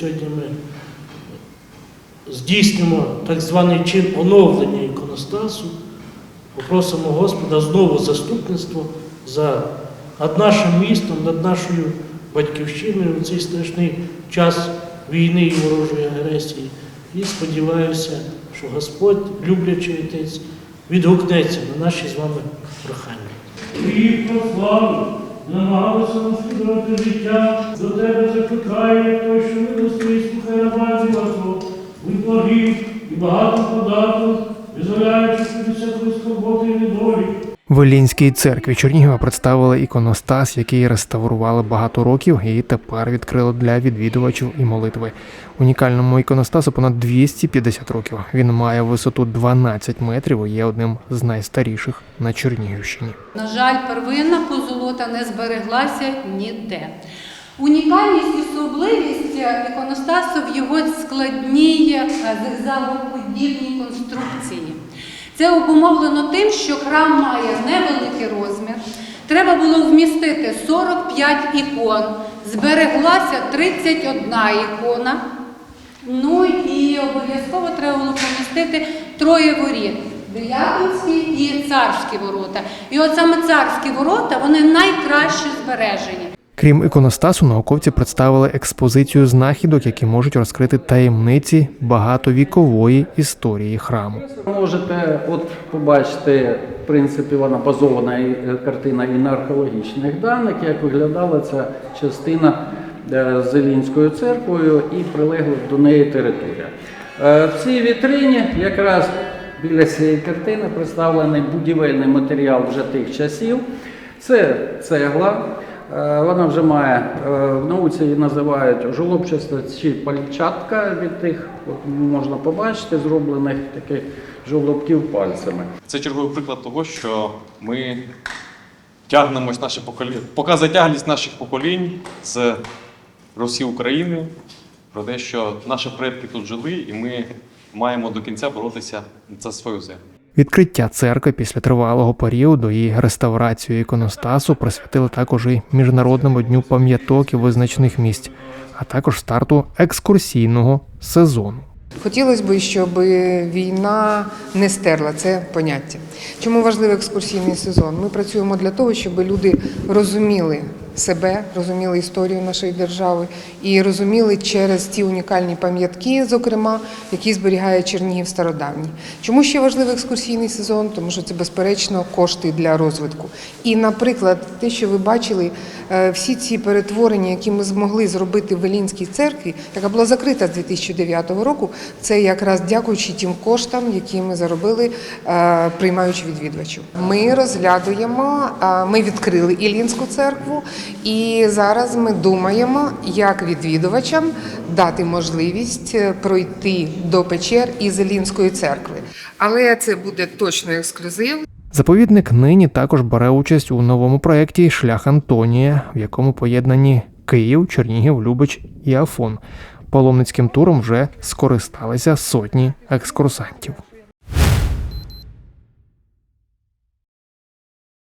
сьогодні ми здійснимо так званий чин оновлення іконостасу. Попросимо Господа знову заступництво за над нашим містом, над нашою батьківщиною у цей страшний час війни і ворожої агресії. І сподіваюся, що Господь, люблячий Отець, відгукнеться на наші з вами прохання. Намагалися наслідувати життя, до тебе закликає, той, що милостивий слухай раба Вашого, благів і багато податок, визволяючи від всякої скорботи і недолі. В церкві Чернігова представили іконостас, який реставрували багато років і тепер відкрили для відвідувачів і молитви. Унікальному іконостасу понад 250 років. Він має висоту 12 метрів і є одним з найстаріших на Чернігівщині. На жаль, первинна позолота не збереглася ніде. Унікальність і особливість іконостасу в його складній е, зигзагоподібній конструкції. Це обумовлено тим, що храм має невеликий розмір. Треба було вмістити 45 ікон, збереглася 31 ікона. Ну і обов'язково треба було помістити троє воріт. Дияконські і царські ворота. І от саме царські ворота вони найкраще збережені. Крім іконостасу, науковці представили експозицію знахідок, які можуть розкрити таємниці багатовікової історії храму. Можете от побачити, в принципі, вона базована е, картина і на археологічних даних, як виглядала ця частина е, з Елінською церквою і прилегла до неї територія. Е, В цій вітрині якраз біля цієї картини представлений будівельний матеріал вже тих часів. Це цегла. Е, Вона вже має е, в науці її називають жолобчаста чи пальчатка від тих, от можна побачити, зроблених таких жолобків пальцями. Це черговий приклад того, що ми тягнемось наше покоління, показує тяглість наших поколінь з Росії України про те, що наші предки тут жили, і ми маємо до кінця боротися за свою землю. Відкриття церкви після тривалого періоду і реставрацію іконостасу присвятили також і міжнародному дню пам'яток і визначених місць, а також старту екскурсійного сезону. Хотілося б, щоб війна не стерла це поняття. Чому важливий екскурсійний сезон? Ми працюємо для того, щоб люди розуміли себе, розуміли історію нашої держави і розуміли через ті унікальні пам'ятки, зокрема, які зберігає Чернігів стародавній. Чому ще важливий екскурсійний сезон? Тому що це безперечно кошти для розвитку. І, наприклад, те, що ви бачили, е, всі ці перетворення, які ми змогли зробити в Елінській церкві, яка була закрита з 2009 року, це якраз дякуючи тим коштам, які ми заробили, е, приймаючи відвідувачів. Ми розглядуємо, е, ми відкрили Ілінську церкву, і зараз ми думаємо, як відвідувачам дати можливість е, пройти до печер із Ілінської церкви. Але це буде точно ексклюзив. Заповідник нині також бере участь у новому проєкті Шлях Антонія, в якому поєднані Київ, Чернігів, Любич і Афон. Паломницьким туром вже скористалися сотні екскурсантів.